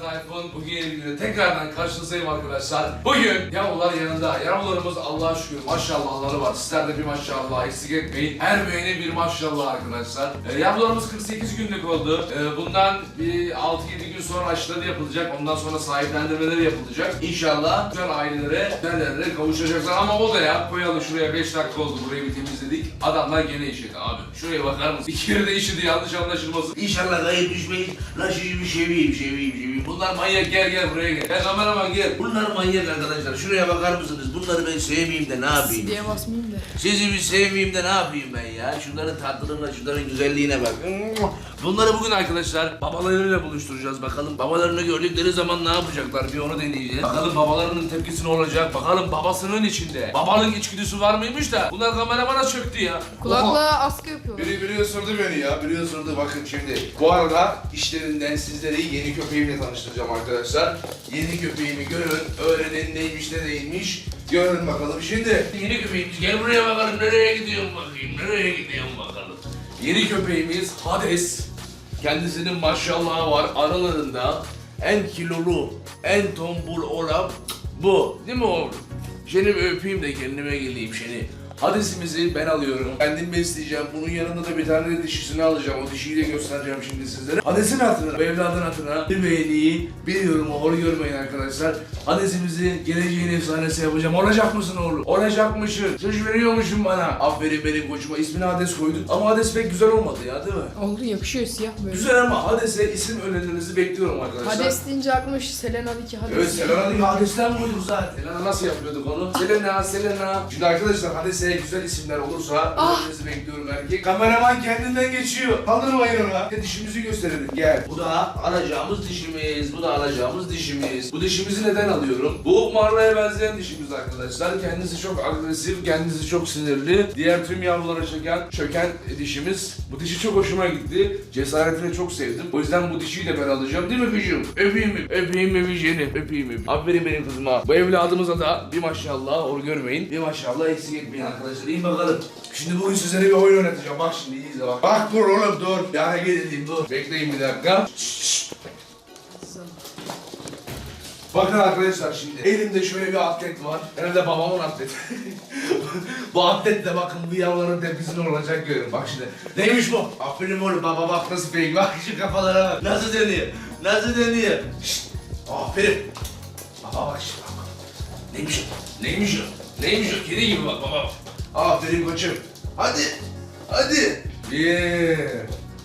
ben Tayfun. Bugün videoda tekrardan karşınızdayım arkadaşlar. Bugün yavrular yanında. Yavrularımız Allah'a şükür maşallahları var. Sizler de bir maşallah eksik etmeyin. Her beğeni bir maşallah arkadaşlar. Ee, yavrularımız 48 günlük oldu. Ee, bundan bir 6-7 gün sonra aşıları yapılacak. Ondan sonra sahiplendirmeleri yapılacak. İnşallah güzel ailelere, güzellere kavuşacaklar. Ama o da ya koyalım şuraya 5 dakika oldu. Burayı bir temizledik. Adamlar gene işedi abi. Şuraya bakar mısın? Bir kere de işidi yanlış anlaşılmasın. İnşallah kayıp düşmeyin. Lan şu bir seveyim, seveyim, seveyim. Bunlar manyak gel gel buraya gel. Gel kameraman gel. Bunlar manyak arkadaşlar. Şuraya bakar mısınız? Bunları ben sevmeyeyim de ne yapayım? diye basmayayım da. Sizi bir sevmeyeyim de ne yapayım ben ya? Şunların tatlılığına, şunların güzelliğine bak. Bunları bugün arkadaşlar babalarıyla buluşturacağız. Bakalım babalarını gördükleri zaman ne yapacaklar? Bir onu deneyeceğiz. Bakalım babalarının tepkisi ne olacak? Bakalım babasının içinde babalık içgüdüsü var mıymış da? Bunlar kameramana çöktü ya. Kulakla askı yapıyorlar. Biri biri ısırdı beni ya, biri ısırdı. Bakın şimdi. Bu arada işlerinden sizleri yeni köpeğimle tanıştıracağım arkadaşlar. Yeni köpeğimi görün, öğrenin neymiş ne değilmiş. Görün bakalım şimdi. Yeni köpeğimiz gel buraya bakalım nereye gidiyorsun bakayım nereye gidiyorsun bakalım. Yeni köpeğimiz Hades. Kendisinin maşallahı var aralarında en kilolu, en tombul olan bu. Değil mi oğlum? Seni öpeyim de kendime geleyim seni. Hadesimizi ben alıyorum. Kendim besleyeceğim. Bunun yanında da bir tane de dişisini alacağım. O dişiyi de göstereceğim şimdi sizlere. Hades'in hatırına, bu evladın hatırına bir beğeniyi, bir yorumu hor görmeyin arkadaşlar. Hadesimizi geleceğin efsanesi yapacağım. Olacak mısın oğlum? Olacakmışsın. Söz veriyormuşsun bana. Aferin benim koçuma. İsmini Hades koyduk. Ama Hades pek güzel olmadı ya değil mi? Oldu yakışıyor siyah böyle. Güzel ama Hades'e isim önerilerinizi bekliyorum arkadaşlar. Hades deyince aklıma şu Selena'daki Hades. Evet Selena'yı Hades'ten koyduk zaten. Selena nasıl yapıyorduk onu? Selena, Selena. Şimdi arkadaşlar Hades'e güzel isimler olursa Ah. önerilerinizi bekliyorum erkek. Kameraman kendinden geçiyor. Kaldırmayın ona. Bir de dişimizi gösterelim. Gel. Bu da alacağımız dişimiz. Bu da alacağımız dişimiz. Bu dişimizi neden alıyorum? Bu Marla'ya benzeyen dişimiz arkadaşlar. Kendisi çok agresif, kendisi çok sinirli. Diğer tüm yavrulara çöken, çöken dişimiz. Bu dişi çok hoşuma gitti. Cesaretini çok sevdim. O yüzden bu dişiyi de ben alacağım. Değil mi kızım? Öpeyim mi? Öpeyim mi Vijeni? Öpeyim mi? Aferin benim kızıma. Bu evladımıza da bir maşallah or görmeyin. Bir maşallah eksik etmeyin arkadaşlar. İyi bakalım. Şimdi bugün sizlere bir oyun oynatacağım. Bak şimdi iyi izle bak. Bak dur oğlum dur. Yani gelin dur. Bekleyin bir dakika. Bakın arkadaşlar şimdi elimde şöyle bir atlet var. Herhalde babamın atleti. bu atletle bakın bu yavruların tepkisi ne olacak görün. Bak şimdi. Neymiş bu? Aferin oğlum baba bak nasıl fake. Bak şu kafalara bak. Nasıl dönüyor? Nasıl dönüyor? Şşt. Aferin. Baba bak şimdi bak. Neymiş o? Neymiş o? Neymiş o? Kedi gibi bak baba. Aferin koçum. Hadi. Hadi. Bir.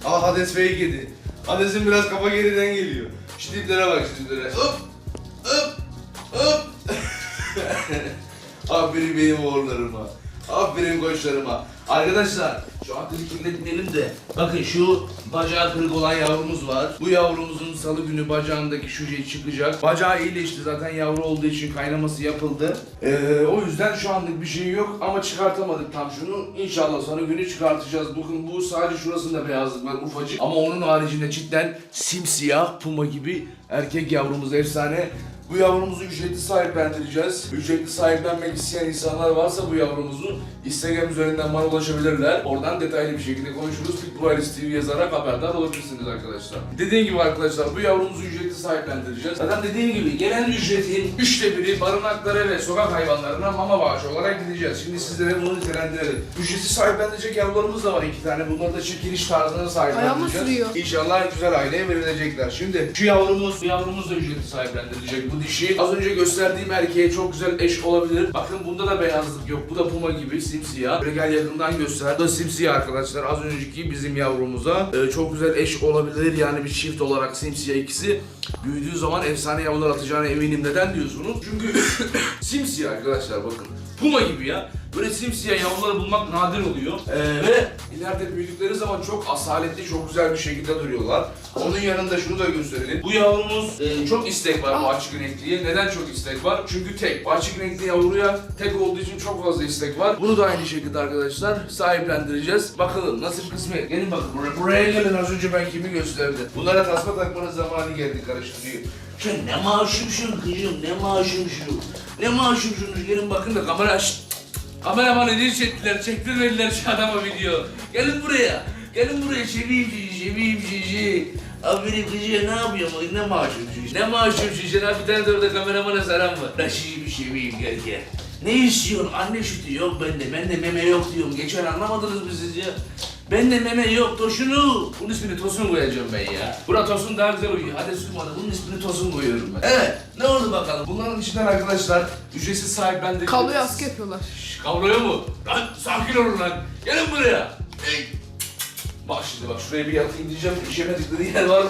Ah Hades fake yedi. Hades'in biraz kafa geriden geliyor. Şu tiplere bak şu tiplere. Hop. Hop. Hop. Aferin benim oğullarıma. Aferin koçlarıma. Arkadaşlar şu atını kirletmeyelim de bakın şu bacağı kırık olan yavrumuz var. Bu yavrumuzun salı günü bacağındaki şu şey çıkacak. Bacağı iyileşti zaten yavru olduğu için kaynaması yapıldı. Ee, o yüzden şu anlık bir şey yok ama çıkartamadık tam şunu. İnşallah salı günü çıkartacağız. Bakın bu sadece şurasında beyazlık var ufacık. Ama onun haricinde cidden simsiyah puma gibi erkek yavrumuz efsane. Bu yavrumuzu ücretli sahiplendireceğiz. Ücretli sahiplenmek isteyen insanlar varsa bu yavrumuzu Instagram üzerinden bana ulaşabilirler. Oradan detaylı bir şekilde konuşuruz. Pitbull TV yazarak haberdar olabilirsiniz arkadaşlar. Dediğim gibi arkadaşlar bu yavrumuzu ücretli sahiplendireceğiz. Zaten dediğim gibi gelen ücretin üçte biri barınaklara ve sokak hayvanlarına mama bağışı olarak gideceğiz. Şimdi sizlere bunu nitelendirelim. Ücretsiz sahiplendirecek yavrularımız da var iki tane. Bunları da çekiliş tarzına sahiplendireceğiz. İnşallah güzel aileye verilecekler. Şimdi şu yavrumuz, bu yavrumuz da ücretli sahiplendirilecek bu dişi. Az önce gösterdiğim erkeğe çok güzel eş olabilir. Bakın bunda da beyazlık yok. Bu da puma gibi simsiyah. Böyle gel yakından göster. Bu da simsiyah arkadaşlar. Az önceki bizim yavrumuza Ee, çok güzel eş olabilir. Yani bir çift olarak simsiyah ikisi. Büyüdüğü zaman efsane yavrular atacağına eminim. Neden diyorsunuz? Çünkü simsiyah arkadaşlar bakın. Puma gibi ya. Böyle simsiyah yavruları bulmak nadir oluyor. Ee, ve ileride büyüdükleri zaman çok asaletli, çok güzel bir şekilde duruyorlar. Onun yanında şunu da gösterelim. Bu yavrumuz e, çok istek var bu açık renkliye. Neden çok istek var? Çünkü tek. Bu açık renkli yavruya tek olduğu için çok fazla istek var. Bunu da aynı şekilde arkadaşlar sahiplendireceğiz. Bakalım nasip kısmet. Gelin bakın buraya. Buraya gelin az önce ben kimi gösterdim. Bunlara tasma takmanın zamanı geldi karıştırıyor. Sen ne maaşımsın kızım ne maaşımsın. Ne maaşımsınız gelin bakın da kamera aç. Kameramanı linç ettiler, çektirmediler şu adama video. Gelin buraya. Gelin buraya seveyim sizi, seveyim sizi. Abi benim gıcıya ne yapıyor mu? Ne maaşım şu Ne maaşım şu işe? Bir tane de orada kameramana selam var. Ben şimdi bir miyim gel gel. Ne istiyorsun? Anne sütü yok bende. Bende meme yok diyorum. Geçen anlamadınız mı siz ya? Bende meme yok Tosun'u. Bunun ismini Tosun koyacağım ben ya. Buna Tosun daha güzel uyuyor. Hadi Süleyman'a bunun ismini Tosun koyuyorum ben. Evet. Ne oldu bakalım? Bunların içinden arkadaşlar ücretsiz sahiplendik. Kabloya askı yapıyorlar. Şş, Kabloya mu? Lan sakin olun lan. Gelin buraya. Hey. Bak şimdi bak şuraya bir yatayım diyeceğim. İşemedikleri yer var mı?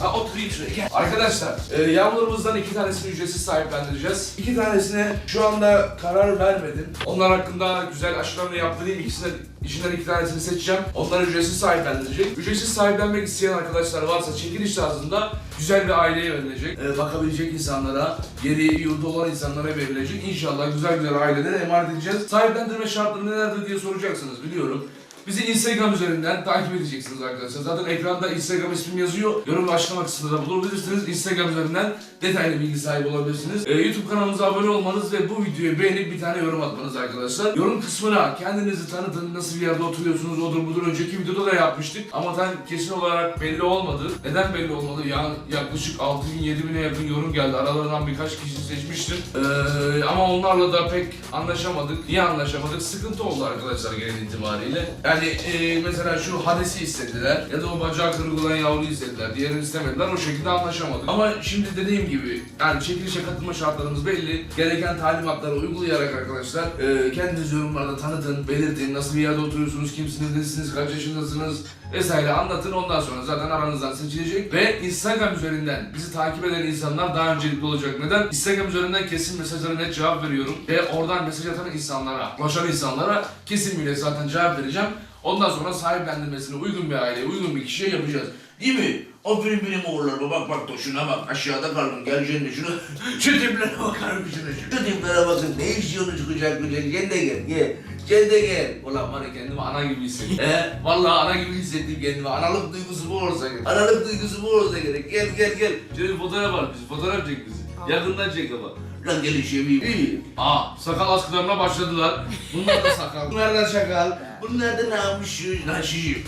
Ha oturayım şuraya gel. Arkadaşlar e, yavrularımızdan iki tanesini ücretsiz sahiplendireceğiz. İki tanesine şu anda karar vermedim. Onlar hakkında güzel aşılarını yaptırayım. İkisine, içinden iki tanesini seçeceğim. Onları ücretsiz sahiplendirecek. Ücretsiz sahiplenmek isteyen arkadaşlar varsa çekiliş tarzında güzel bir aileye verilecek. E, bakabilecek insanlara, yeri yurdu olan insanlara verilecek. İnşallah güzel güzel ailelere emanet edeceğiz. Sahiplendirme şartları nelerdir diye soracaksınız biliyorum. Bizi Instagram üzerinden takip edeceksiniz arkadaşlar. Zaten ekranda Instagram ismim yazıyor. Yorum ve kısmında da bulabilirsiniz. Instagram üzerinden detaylı bilgi sahibi olabilirsiniz. Ee, YouTube kanalımıza abone olmanız ve bu videoyu beğenip bir tane yorum atmanız arkadaşlar. Yorum kısmına kendinizi tanıtın, nasıl bir yerde oturuyorsunuz, odur budur. Önceki videoda da yapmıştık. Ama tam kesin olarak belli olmadı. Neden belli olmadı? Yani yaklaşık 6000 7000'e yakın yorum geldi. Aralarından birkaç kişi seçmiştim. Ee, ama onlarla da pek anlaşamadık. Niye anlaşamadık? Sıkıntı oldu arkadaşlar genel itibariyle. Yani e, mesela şu Hades'i istediler ya da o bacağı kırık olan yavruyu istediler. Diğerini istemediler. O şekilde anlaşamadık. Ama şimdi dediğim gibi yani çekilişe katılma şartlarımız belli. Gereken talimatları uygulayarak arkadaşlar e, kendiniz yorumlarda tanıtın, belirtin. Nasıl bir yerde oturuyorsunuz, kimsiniz, nesiniz, kaç yaşındasınız vesaire anlatın. Ondan sonra zaten aranızdan seçilecek. Ve Instagram üzerinden bizi takip eden insanlar daha öncelikli olacak. Neden? Instagram üzerinden kesin mesajlara net cevap veriyorum. Ve oradan mesaj atan insanlara, ulaşan insanlara kesin bile zaten cevap vereceğim. Ondan sonra sahiplendirmesine uygun bir aileye, uygun bir kişiye yapacağız. Değil mi? Aferin benim oğullarıma bak bak da şuna bak aşağıda kaldım gel cennet şunu şu tiplere bakar mısınız? Şu tiplere bakın ne istiyorsunuz çıkacak güzel gel de gel gel gel de gel. Ulan ya kendimi ana gibi hissettim. He vallahi ana gibi hissettim kendimi analık duygusu bu olsa gerek. Analık duygusu bu olsa gerek gel gel gel. Şöyle bir fotoğraf var bizi fotoğraf çek bizi. Yakından çek ama. Lan gel işe bir iyi. Aa sakal askılarına başladılar. Bunlar da sakal. Bunlar da sakal. Bunlar da ne yapmış? Lan şişi.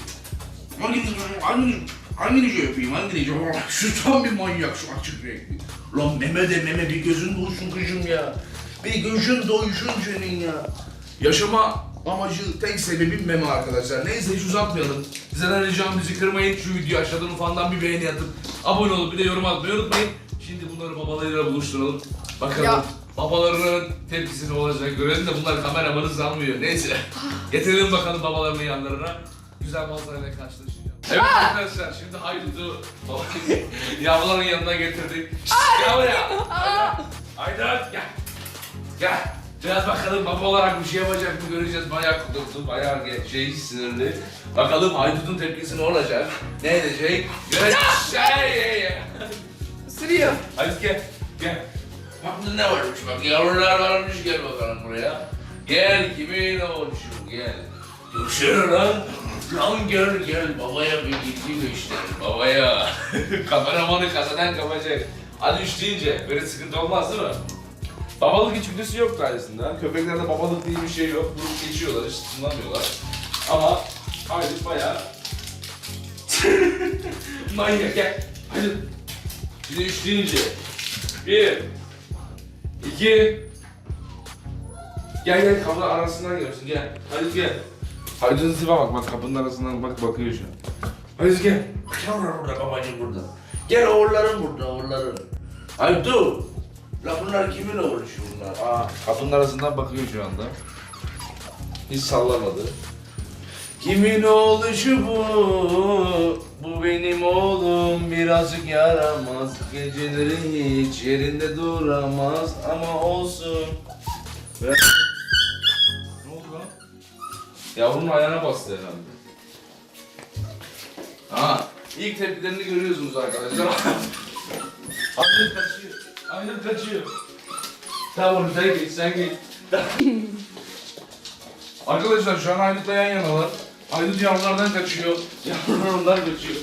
Hangi hangi hangini şey yapayım hangini şey yapayım? Şu tam bir manyak şu açık renkli. Lan meme de meme bir gözün doysun kızım ya. Bir gözün doysun senin ya. Yaşama amacı tek sebebim meme arkadaşlar. Neyse hiç uzatmayalım. Sizden ricam bizi kırmayın. Şu videoyu aşağıdan ufandan bir beğeni atıp abone olup bir de yorum atmayı unutmayın. Şimdi bunları babalarıyla buluşturalım. Bakalım Ya. Babalarının tepkisi ne olacak görelim de bunlar kameramanı sanmıyor. Neyse. Getirelim bakalım babalarının yanlarına. Güzel manzarayla karşılaşacağım. Evet arkadaşlar şimdi Haydut'u yavruların yanına getirdik. Gel buraya. Haydut gel. Gel. Biraz bakalım baba olarak bir şey yapacak mı göreceğiz. Bayağı kudurdu, bayağı ge- şey sinirli. Bakalım Haydut'un tepkisi ne olacak? Ne edecek? Göreceğiz. Şey, Isırıyor. Hadi gel, gel. Bak ne varmış bak, yavrular varmış, gel bakalım buraya. Gel, kimin bu, gel. Dursana lan. Lan gel gel, babaya bir gittiği göster, babaya. Kameramanı kasadan kapacak. Hadi üç böyle sıkıntı olmaz değil mi? Babalık içgüdüsü yok ailesinde. Köpeklerde babalık diye bir şey yok. Vurup geçiyorlar, hiç tınlamıyorlar. Ama Haydut bayağı... Manyak gel. Hadi. Bir de üç. Bir. İki. Gel gel kapı arasından gelsin gel. Hadi gel. Haydut'un tipe bak bak kapının arasından bak bakıyor şu an. Hadi gel. Yavrum burada babacığım burada. Gel oğullarım burada oğullarım. Haydut. La bunlar kimin oğlu şu bunlar? Aa, kapının arasından bakıyor şu anda. Hiç sallamadı. Kimin oğlu şu bu? Bu benim oğlum birazcık yaramaz. Geceleri hiç yerinde duramaz ama olsun. Ver. Ne oldu lan? Yavrunun ayağına bastı herhalde. Ha, ilk tepkilerini görüyorsunuz arkadaşlar. Aynen kaçıyor. Aynen kaçıyor. Tamam sen git sen git. Arkadaşlar şu an Aydut'la yan yanalar. Aydut yavrulardan kaçıyor. Yavrular kaçıyor.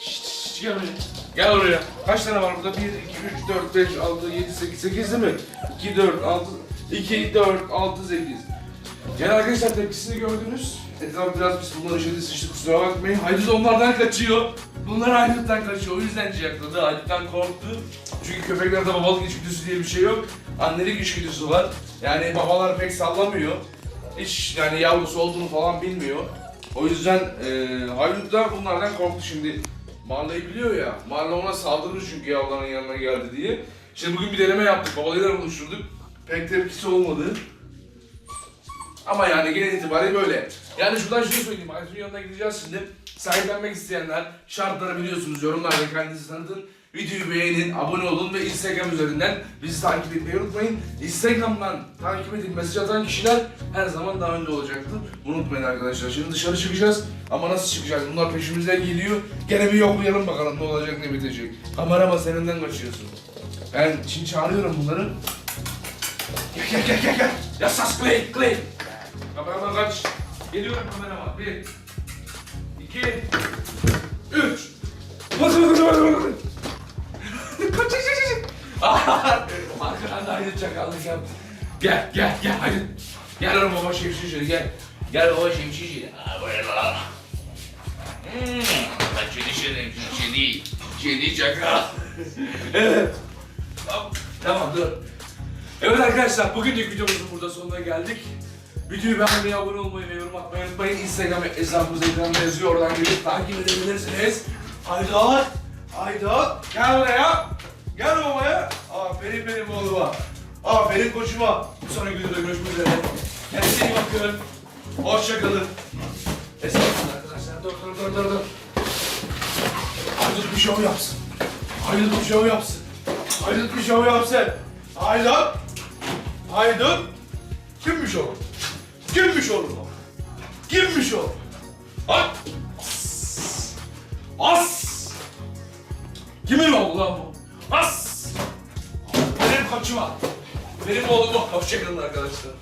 Şşt, gel buraya. Gel oraya. Kaç tane var burada? 1, 2, 3, 4, 5, 6, 7, 8, 8 değil mi? 2, 4, 6, 2, 4, 6, 8. Yani arkadaşlar tepkisini gördünüz. Etraf biraz pis bunlar işedi sıçtı kusura bakmayın. Haydut onlardan kaçıyor. Bunlar hayduttan kaçıyor. O yüzden ciyakladı. Hayduttan korktu. Çünkü köpeklerde babalık içgüdüsü diye bir şey yok. Annelik içgüdüsü var. Yani babalar pek sallamıyor. Hiç yani yavrusu olduğunu falan bilmiyor. O yüzden e, Haydut da bunlardan korktu şimdi. Marla'yı biliyor ya. Marla ona saldırır çünkü yavruların yanına geldi diye. Şimdi bugün bir deneme yaptık. Babalarıyla buluşturduk. Pek tepkisi olmadı. Ama yani genel itibariyle böyle. Yani şuradan şunu söyleyeyim. Aysun'un yanına gideceğiz şimdi. Sahiplenmek isteyenler şartları biliyorsunuz. Yorumlarda kendinizi tanıtın. Videoyu beğenin, abone olun ve Instagram üzerinden bizi takip etmeyi unutmayın. Instagram'dan takip edip mesaj atan kişiler her zaman daha önde olacaktır. Unutmayın arkadaşlar. Şimdi dışarı çıkacağız ama nasıl çıkacağız? Bunlar peşimizden geliyor. Gene bir yoklayalım bakalım ne olacak ne bitecek. Kamerama seninden kaçıyorsun. Ben şimdi çağırıyorum bunları. Gel gel gel gel gel. Yasas Clay Clay. Kameraman kaç. Geliyorum kameraman. Bir. iki, Üç. Hadi hadi hadi hadi Çakallık yap. Gel gel gel hadi. Gel oğlum baba şöyle gel. Gel baba la. Hmm, ben kedi şerim, kedi. Kedi çakal. evet. Tamam, tamam dur. Evet arkadaşlar bugünkü videomuzun burada sonuna geldik. Videoyu beğenmeyi, abone olmayı ve yorum atmayı unutmayın. Instagram hesabımız ekranda yazıyor. Oradan gelip takip edebilirsiniz. Haydar! Haydar! Gel buraya! Gel babaya! Aferin benim oğluma. Aferin koçuma. Bir sonraki videoda görüşmek üzere. Kendinize iyi bakın. Hoşçakalın. Estağfurullah arkadaşlar. Dur dur dur dur dur. Haydut bir şov yapsın. Haydut bir şov yapsın. Haydut bir şov yapsın. Haydut! Haydut! Kimmiş o? Kimmiş oğlum o? Kimmiş o? Ay! As! As! Kimin oğlu lan bu? As! Benim kaçıma. Benim oğlum. Hoşçakalın arkadaşlar.